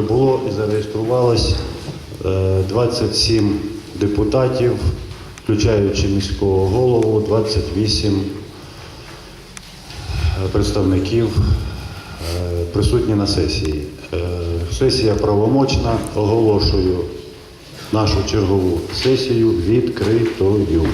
прибуло і зареєструвалось е, 27 депутатів, включаючи міського голову, 28 е, представників е, присутні на сесії. Сесія правомочна. Оголошую нашу чергову сесію відкритою.